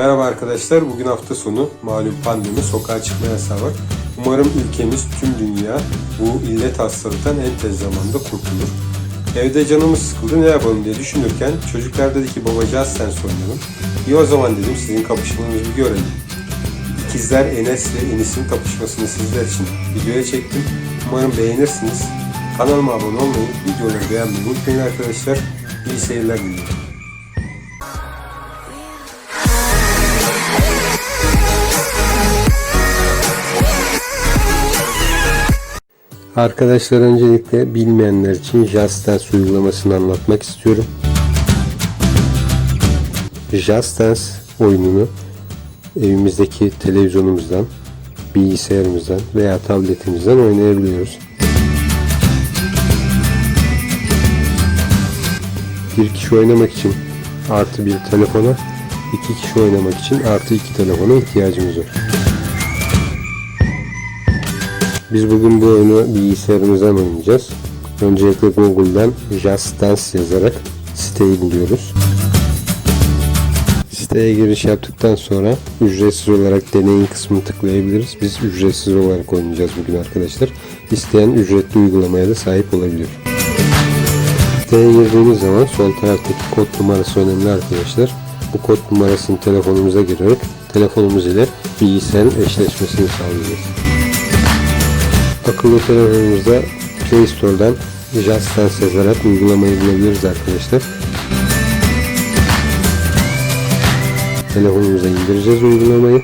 Merhaba arkadaşlar. Bugün hafta sonu. Malum pandemi, sokağa çıkma yasağı var. Umarım ülkemiz, tüm dünya bu illet hastalıktan en tez zamanda kurtulur. Evde canımız sıkıldı ne yapalım diye düşünürken çocuklar dedi ki baba Just Dance oynayalım. İyi o zaman dedim sizin kapışmanızı bir görelim. İkizler Enes ve Enis'in kapışmasını sizler için videoya çektim. Umarım beğenirsiniz. Kanalıma abone olmayı, videoları beğenmeyi unutmayın arkadaşlar. İyi seyirler diliyorum. Arkadaşlar öncelikle bilmeyenler için Just Dance uygulamasını anlatmak istiyorum. Just Dance oyununu evimizdeki televizyonumuzdan, bilgisayarımızdan veya tabletimizden oynayabiliyoruz. Bir kişi oynamak için artı bir telefona, iki kişi oynamak için artı iki telefona ihtiyacımız var. Biz bugün bu oyunu bilgisayarımızdan oynayacağız. Öncelikle Google'dan Just Dance yazarak siteyi buluyoruz. Siteye giriş yaptıktan sonra ücretsiz olarak deneyin kısmını tıklayabiliriz. Biz ücretsiz olarak oynayacağız bugün arkadaşlar. İsteyen ücretli uygulamaya da sahip olabilir. Siteye girdiğiniz zaman sol taraftaki kod numarası önemli arkadaşlar. Bu kod numarasını telefonumuza girerek telefonumuz ile bilgisayarın eşleşmesini sağlayacağız. Akıllı telefonumuzda Play Store'dan Just Dance yazarak uygulamayı bulabiliriz arkadaşlar. Telefonumuza indireceğiz uygulamayı.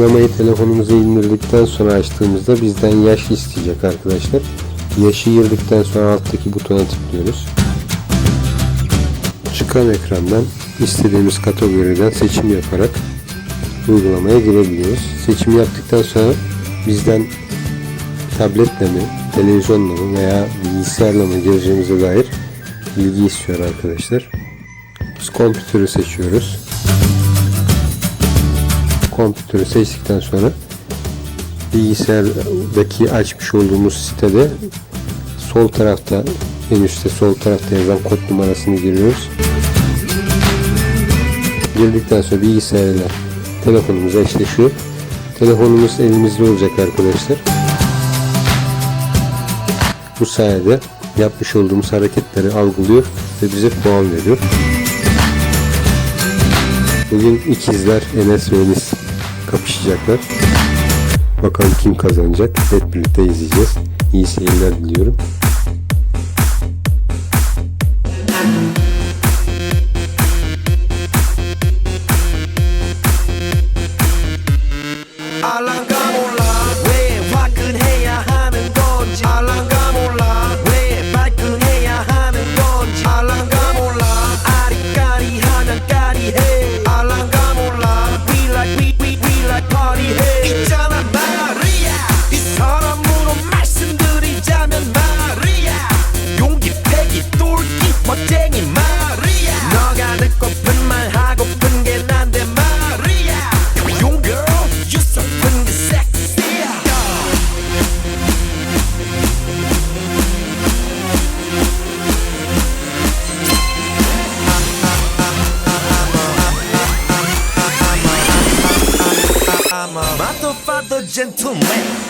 Uygulamayı telefonumuza indirdikten sonra açtığımızda bizden yaş isteyecek arkadaşlar. Yaşı girdikten sonra alttaki butona tıklıyoruz. Çıkan ekrandan istediğimiz kategoriden seçim yaparak uygulamaya girebiliyoruz. Seçim yaptıktan sonra bizden tabletle mi, televizyonla mı veya bilgisayarla mı gireceğimize dair bilgi istiyor arkadaşlar. Biz kompütürü seçiyoruz kompütürü seçtikten sonra bilgisayardaki açmış olduğumuz sitede sol tarafta en üstte sol tarafta yazan kod numarasını giriyoruz. Girdikten sonra bilgisayarla telefonumuz eşleşiyor. Telefonumuz elimizde olacak arkadaşlar. Bu sayede yapmış olduğumuz hareketleri algılıyor ve bize puan veriyor. Bugün ikizler Enes ve Enis kapışacaklar. Bakalım kim kazanacak. Hep birlikte izleyeceğiz. İyi seyirler diliyorum. Gentleman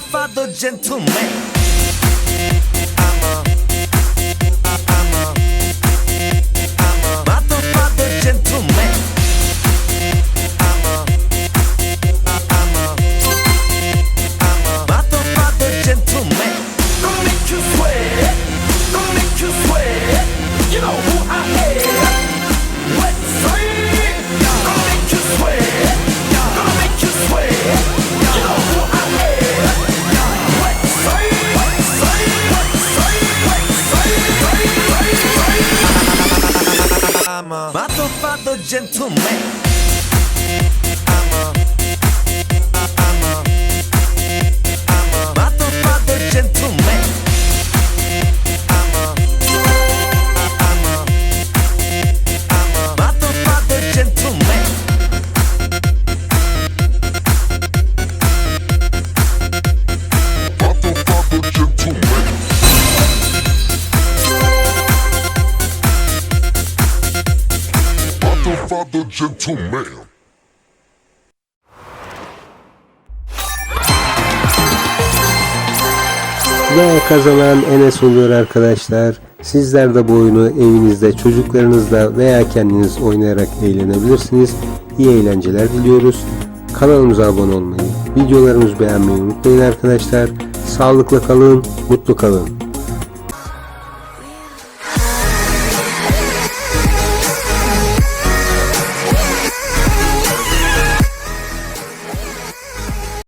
father gentleman. ma Ma t'ho fatto gentleman. Motherfucker gentleman. Ve kazanan Enes oluyor arkadaşlar. Sizler de bu oyunu evinizde çocuklarınızla veya kendiniz oynayarak eğlenebilirsiniz. İyi eğlenceler diliyoruz. Kanalımıza abone olmayı, videolarımızı beğenmeyi unutmayın arkadaşlar. Sağlıkla kalın, mutlu kalın.